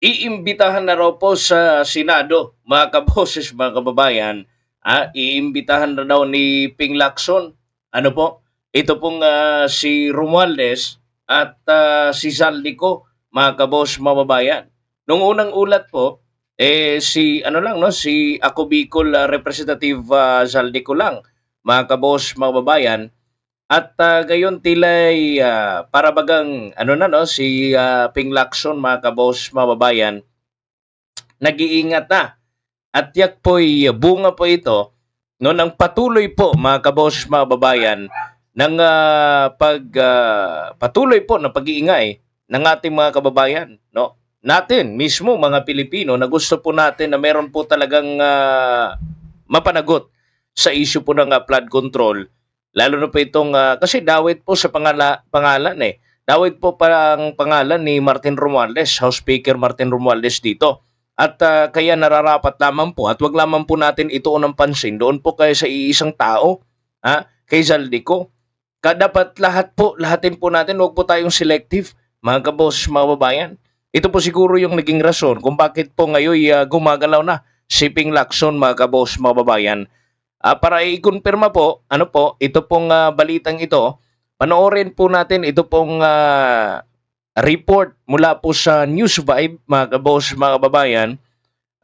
iimbitahan na raw po sa Senado, mga kaboses, mga kababayan, ah, iimbitahan na daw ni Ping Lacson. Ano po? Ito pong ah, si Romualdez at ah, si Zaldico, mga kabos, mga babayan. Nung unang ulat po, eh si ano lang no, si Ako Bicol ah, Representative ah, Zaldico lang, mga kabos, mga babayan. At ah, gayon tilay ah, para bagang ano na no si ah, Ping Lacson mga kabos mga babayan nag-iingat na. At yak po'y bunga po ito no ng patuloy po mga kabos mga babayan ng ah, pag ah, patuloy po na pag-iingay ng ating mga kababayan no natin mismo mga Pilipino na gusto po natin na meron po talagang ah, mapanagot sa issue po ng ah, flood control Lalo na po itong, ah, kasi dawit po sa pangala, pangalan eh. Dawit po parang pangalan ni Martin Romualdez, House Speaker Martin Romualdez dito. At ah, kaya nararapat lamang po at wag lamang po natin ito ng pansin doon po kaya sa iisang tao, ha, kay Zaldico. Dapat lahat po, lahatin po natin, wag po tayong selective, mga kabos, mga babayan. Ito po siguro yung naging rason kung bakit po ngayon ah, gumagalaw na si Ping Lacson, mga kabos, mga babayan. Ah, para i-confirma po, ano po, ito pong ah, balitang ito, panoorin po natin ito pong ah, report mula po sa News Vibe, mga kabos, mga kababayan,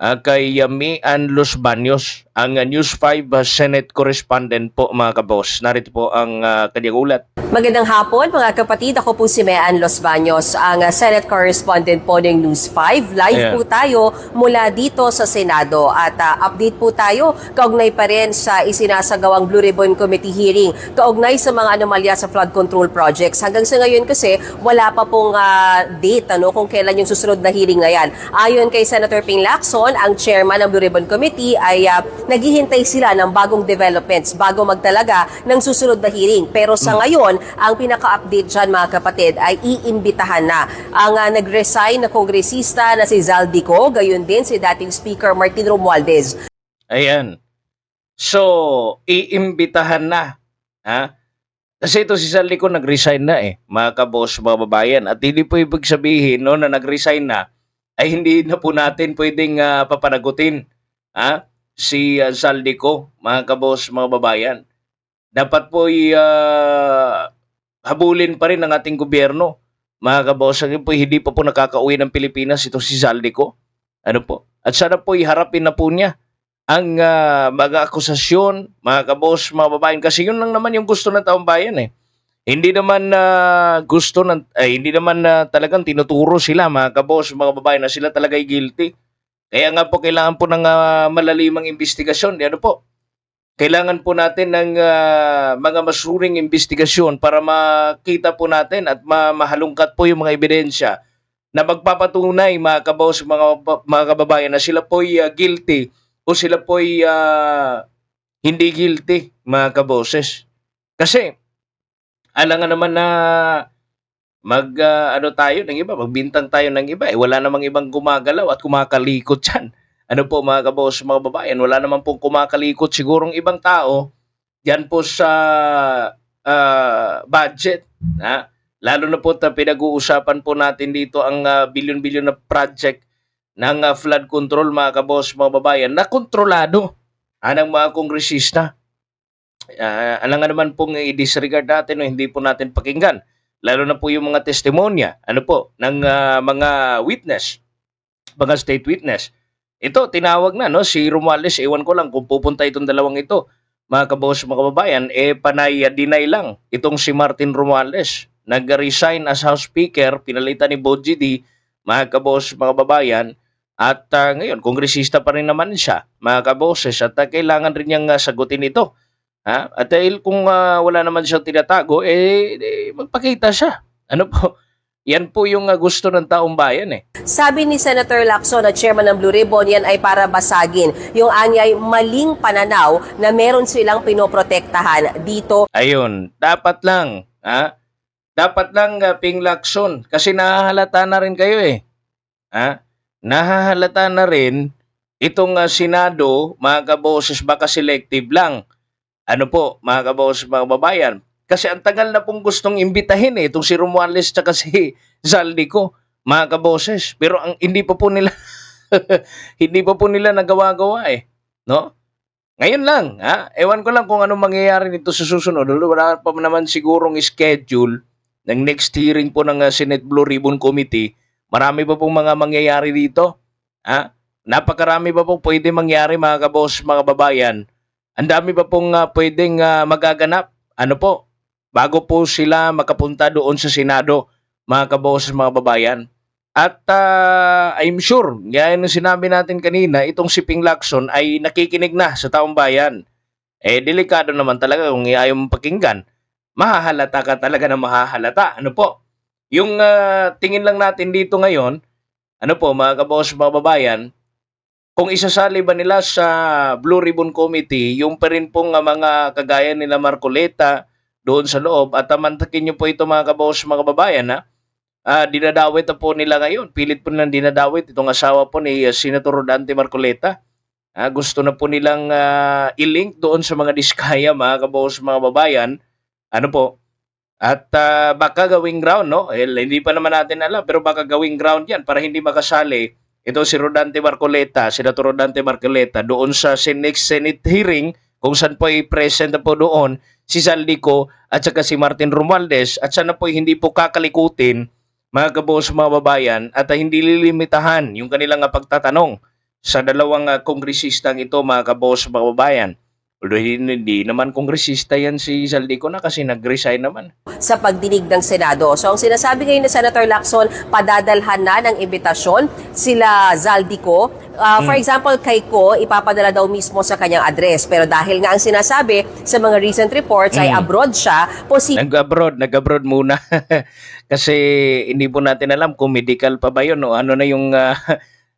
ah, kay uh, Mian Los Baños, ang ah, News 5 ah, Senate correspondent po, mga kabos. Narito po ang ah, kanyang ulat. Magandang hapon mga kapatid. Ako po si Mean Los Baños, ang uh, Senate Correspondent po ng News 5. Live Ayan. po tayo mula dito sa Senado at uh, update po tayo kaugnay pa rin sa isinasagawang Blue Ribbon Committee hearing kaugnay sa mga anomalya sa flood control projects. Hanggang sa ngayon kasi wala pa pong uh, date ano, kung kailan yung susunod na hearing na yan. Ayon kay Senator Ping Lacson, ang chairman ng Blue Ribbon Committee ay uh, naghihintay sila ng bagong developments bago magtalaga ng susunod na hearing. Pero sa ngayon, ang pinaka-update dyan mga kapatid ay iimbitahan na ang uh, nag-resign na kongresista na si Zaldico, gayon din si dating Speaker Martin Romualdez. Ayan. So, iimbitahan na. Ha? Kasi ito si Zaldico nag-resign na eh, mga kabos, mga babayan. At hindi po ibig sabihin no, na nag-resign na, ay hindi na po natin pwedeng ah, papanagutin ha? si uh, Zaldico, mga kabos, mga babayan. Dapat po i, ah, habulin pa rin ng ating gobyerno. Mga kabos, po hindi pa po nakakauwi ng Pilipinas ito si Zaldico. Ano po? At sana po iharapin na po niya ang ah, mga akusasyon, mga kabos, mga babayan kasi yun lang naman yung gusto ng taong bayan eh. Hindi naman na gusto ng ay, hindi naman na talagang tinuturo sila mga kabos, mga babayan na sila talaga ay guilty. Kaya nga po kailangan po ng ah, malalimang investigasyon, di ano po? Kailangan po natin ng ah, mga masuring investigasyon para makita po natin at ma- mahalungkat po yung mga ebidensya na magpapatunay mga kabos, mga, mga kababayan na sila po'y ah, guilty o sila po'y ah, hindi guilty, mga kaboses. Kasi, alangan naman na mag ah, ano tayo ng iba, magbintang tayo ng iba. Eh, wala namang ibang gumagalaw at kumakalikot dyan. Ano po mga kabos, mga babayan, wala naman pong kumakalikot sigurong ibang tao yan po sa ah, budget. Ha? Lalo na po ta pinag-uusapan po natin dito ang ah, bilyon-bilyon na project ng ah, flood control mga kabos, mga babayan na kontrolado ah, ng mga kongresista. Uh, alam nga naman pong i-disregard natin o hindi po natin pakinggan. Lalo na po yung mga testimonya ano po, ng ah, mga witness, mga state witness. Ito, tinawag na, no? Si Romualdez, ewan ko lang kung pupunta itong dalawang ito. Mga kabos, mga kababayan, eh, panay ah, lang itong si Martin Romualdez. Nag-resign as House Speaker, pinalitan ni Boji D, mga kabos, mga kababayan, at ah, ngayon, kongresista pa rin naman siya, mga kaboses, at ah, kailangan rin niyang ah, sagutin ito. Ha? At dahil kung ah, wala naman siyang tinatago, eh, eh, magpakita siya. Ano po? Yan po yung ah, gusto ng taong bayan eh. Sabi ni Senator Lacson na chairman ng Blue Ribbon, yan ay para basagin yung anyay maling pananaw na meron silang pinoprotektahan dito Ayun, dapat lang, ha? Dapat lang uh, Ping Lacson kasi nahahalata na rin kayo eh. Ha? Nahahalata na rin itong ah, Senado, mga kaboses baka selective lang. Ano po, mga kaboses, mga babayan. Kasi ang tagal na pong gustong imbitahin eh, itong si Romualdez tsaka si Zaldico. mga kaboses. Pero ang hindi pa po nila hindi pa po nila nagawa-gawa eh, no? Ngayon lang, ha? Ewan ko lang kung ano mangyayari nito sa susunod. Wala pa naman sigurong schedule ng next hearing po ng uh, Senate Blue Ribbon Committee. Marami pa pong mga mangyayari dito. Ha? Napakarami pa pong pwede mangyari mga kabos, mga babayan. Ang dami pa pong uh, pwedeng uh, magaganap. Ano po? Bago po sila makapunta doon sa Senado, mga kabos, mga babayan. At uh, I'm sure, gaya ng sinabi natin kanina, itong si Ping Lacson ay nakikinig na sa taong bayan. Eh, delikado naman talaga kung ayaw mong pakinggan. Mahahalata ka talaga na mahahalata. Ano po? Yung uh, tingin lang natin dito ngayon, ano po, mga kabos, mga babayan, kung isasali ba nila sa Blue Ribbon Committee, yung pa rin pong uh, mga kagaya nila Marcoleta doon sa loob, at tamantakin nyo po ito mga kabos, mga babayan, ha? Ah, dinadawit na po nila ngayon. Pilit po nilang dinadawit itong asawa po ni uh, Senator Rodante Marcoleta. Ah, gusto na po nilang ah, i-link doon sa mga diskaya, mga kabos, mga babayan. Ano po? At ah, baka gawing ground, no? Eh, hindi pa naman natin alam, pero baka gawing ground yan para hindi makasali ito si Rodante Marcoleta, Senator Rodante Marcoleta, doon sa next Senate hearing, kung saan po ay present na po doon si Saldico at saka si Martin Romualdez at sana po hindi po kakalikutin mga kabos, mga babayan, at hindi lilimitahan yung kanilang pagtatanong sa dalawang uh, kongresistang ito, mga kabos, mga babayan. Although hindi, naman kongresista yan si Saldico na kasi nag-resign naman. sa pagdinig ng Senado. So ang sinasabi ngayon ni Senator Lacson, padadalhan na ng imbitasyon sila Zaldico. Uh, For example, kay Ko, ipapadala daw mismo sa kanyang address. Pero dahil nga ang sinasabi sa mga recent reports ay Mm. abroad siya, posible Nag-abroad, nag-abroad muna. kasi hindi po natin alam kung medical pa ba yun o ano na yung uh,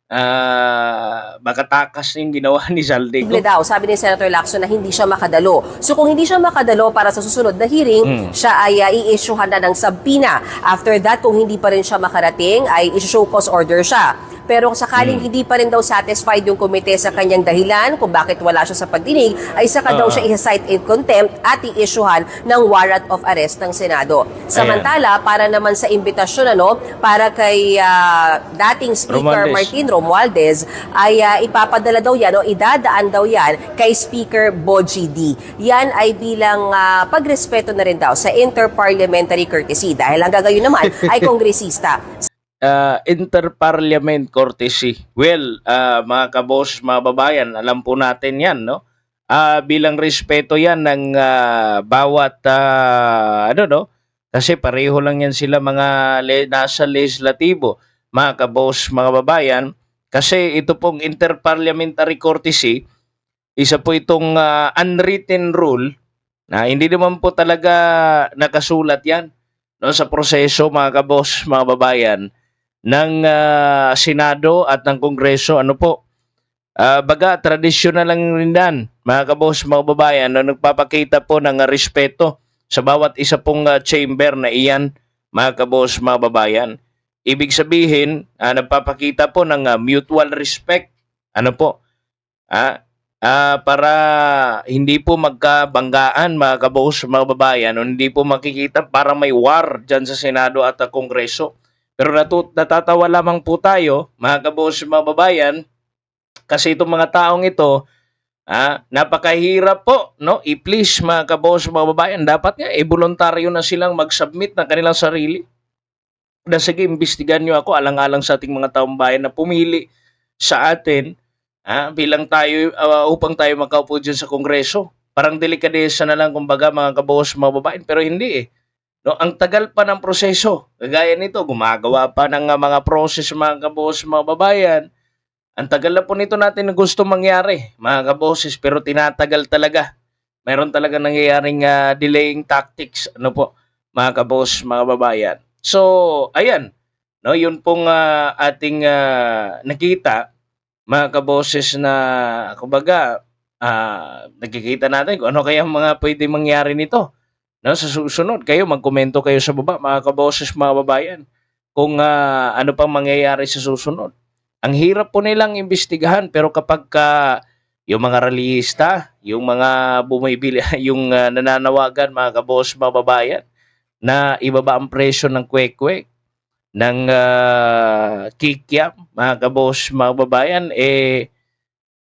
uh, makatakas yung ginawa ni Saldico. daw, sabi ni Senator Lacson na hindi siya makadalo. So kung hindi siya makadalo para sa susunod na hearing, Mm. siya ay uh, i-issuehan na ng subpoena. After that, kung hindi pa rin siya makarating, ay i-show cause order siya. Pero sakaling Mm. hindi pa rin daw satisfied yung komite sa kanyang dahilan kung bakit wala siya sa pagdinig, ay saka daw Ah. siya i-cite in contempt at i-issuehan ng warrant of arrest ng Senado. Samantala, para naman sa imbitasyon ano, para kay ah, dating Speaker Romualdez. Martin Romualdez ay ah, ipapadala daw yan o idadaan daw yan kay Speaker Boji D. Yan ay bilang ah, pagrespeto na rin daw sa interparliamentary courtesy dahil hanggang ngayon naman ay kongresista. Uh, interparliament courtesy. Well, uh, mga kabos, mga babayan, alam po natin yan, no? Ah, bilang respeto yan ng ah, bawat, ah, ano, no? Kasi pareho lang yan sila mga le- nasa legislatibo, mga kabos, mga babayan. Kasi ito pong interparliamentary courtesy, isa po itong ah, unwritten rule na hindi naman po talaga nakasulat yan no, sa proseso, mga kabos, mga babayan ng ah, Senado at ng Kongreso. Ano po? Ah, baga, tradisyonal lang rin yan, mga kabos, mga babayan, na nagpapakita po ng ah, respeto sa bawat isa pong ah, chamber na iyan, mga kabos, mga babayan. Ibig sabihin, ah, nagpapakita po ng ah, mutual respect. Ano po? Ah, ah, para hindi po magkabanggaan, mga kabos, mga babayan, o hindi po makikita para may war dyan sa Senado at ah, Kongreso. Pero natu- natatawa lamang po tayo, mga kabos, mga babayan, kasi itong mga taong ito, ah, napakahirap po, no? I-please mga kabos, mga babayan, dapat nga, eh, voluntaryo na silang mag-submit ng kanilang sarili. Na sige, imbestigan nyo ako, alang-alang sa ating mga taong bayan na pumili sa atin, ah, bilang tayo, ah, upang tayo makaupo dyan sa Kongreso. Parang delikadesa na lang, kumbaga, mga kabos, mga babayan, pero hindi eh. No, ang tagal pa ng proseso. Kagaya nito, gumagawa pa ng uh, mga process mga kaboses, mga babayan. Ang tagal na po nito natin na gusto mangyari, mga kaboses, pero tinatagal talaga. Meron talaga nangyayaring uh, delaying tactics, ano po, mga kaboses, mga babayan. So, ayan, no, yun pong uh, ating uh, nakita, mga kaboses na, kumbaga, uh, nakikita natin kung ano kaya mga pwede mangyari nito. No, sa susunod, kayo magkomento kayo sa baba, mga kaboses, mga babayan, kung ah, ano pang mangyayari sa susunod. Ang hirap po nilang imbestigahan, pero kapag ka yung mga rallyista, yung mga bumibili, yung ah, nananawagan, mga kaboses, mga babayan, na ibaba ang presyo ng kwek-kwek, ng ah, kikiam, mga kabos, mga babayan, eh,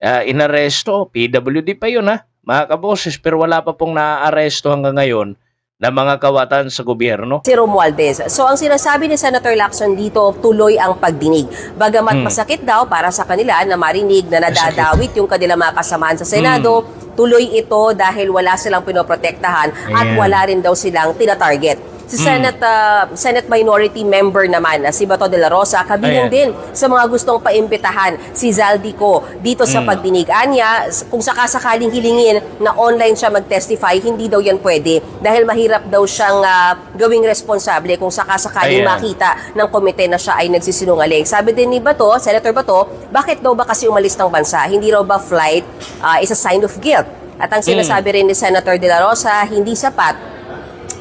ah, inaresto. PWD pa yun ha, mga kaboses, pero wala pa pong naaaresto hanggang ngayon na mga kawatan sa gobyerno. si Romualdez. So ang sinasabi ni Senator Lacson dito, tuloy ang pagdinig. Bagamat Hmm. masakit daw para sa kanila na marinig na nadadawit yung kanilang mga kasamaan sa Senado, tuloy ito dahil wala silang pinoprotektahan at Hmm. Ayan. wala rin daw silang tinatarget. Si Hmm. Senate, ah, Senate Minority Member naman na si Bato de la Rosa, kabilang Ayan. din sa mga gustong paimbitahan si Zaldico dito sa Hmm. pagdinig. Anya, kung sakasakaling hilingin na online siya mag-testify, hindi daw yan pwede dahil mahirap daw siyang ah, gawing responsable kung sakasakaling Ayan. makita ng komite na siya ay nagsisinungaling. Sabi din ni Bato, Senator Bato, bakit daw ba kasi umalis ng bansa? Hindi raw ba flight ah, is a sign of guilt? At ang sinasabi rin ni Senator De La Rosa, hindi sapat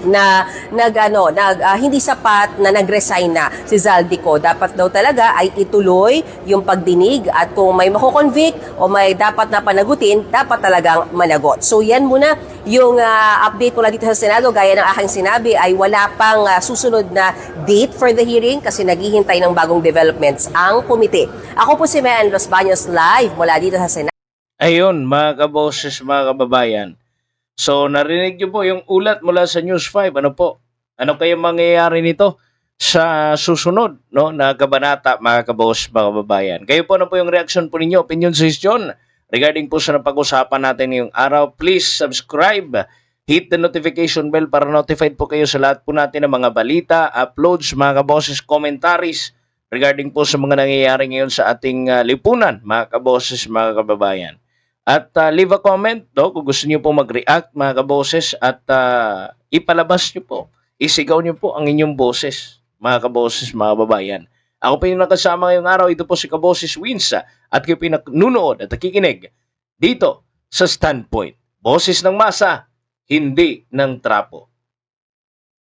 na nag ano nag ah, hindi sapat na nag-resign na si Zaldico dapat daw talaga ay ituloy yung pagdinig at kung may mako-convict o may dapat na panagutin dapat talagang managot. So yan muna yung ah, update mula dito sa Senado. Gaya ng aking sinabi ay wala pang ah, susunod na date for the hearing kasi naghihintay ng bagong developments ang komite. Ako po si Mayan Los Baños live mula dito sa Senado. Ayun, mga kaboses, mga kababayan. So, narinig niyo po yung ulat mula sa News 5. Ano po? Ano kaya mangyayari nito sa susunod no, na kabanata, mga kabos, mga kababayan? Kayo po, ano po yung reaction po ninyo, opinion, suggestion regarding po sa napag-usapan natin ngayong araw. Please subscribe, hit the notification bell para notified po kayo sa lahat po natin ng mga balita, uploads, mga kaboses, commentaries regarding po sa mga nangyayari ngayon sa ating ah, lipunan, mga kaboses, mga kababayan. At uh, leave a comment no, kung gusto niyo po mag-react mga kaboses at uh, ipalabas niyo po. Isigaw niyo po ang inyong boses mga kaboses, mga babayan. Ako po yung nakasama ngayong araw. Ito po si Kaboses Winsa at kayo po yung nanunood at nakikinig dito sa Standpoint. Boses ng masa, hindi ng trapo.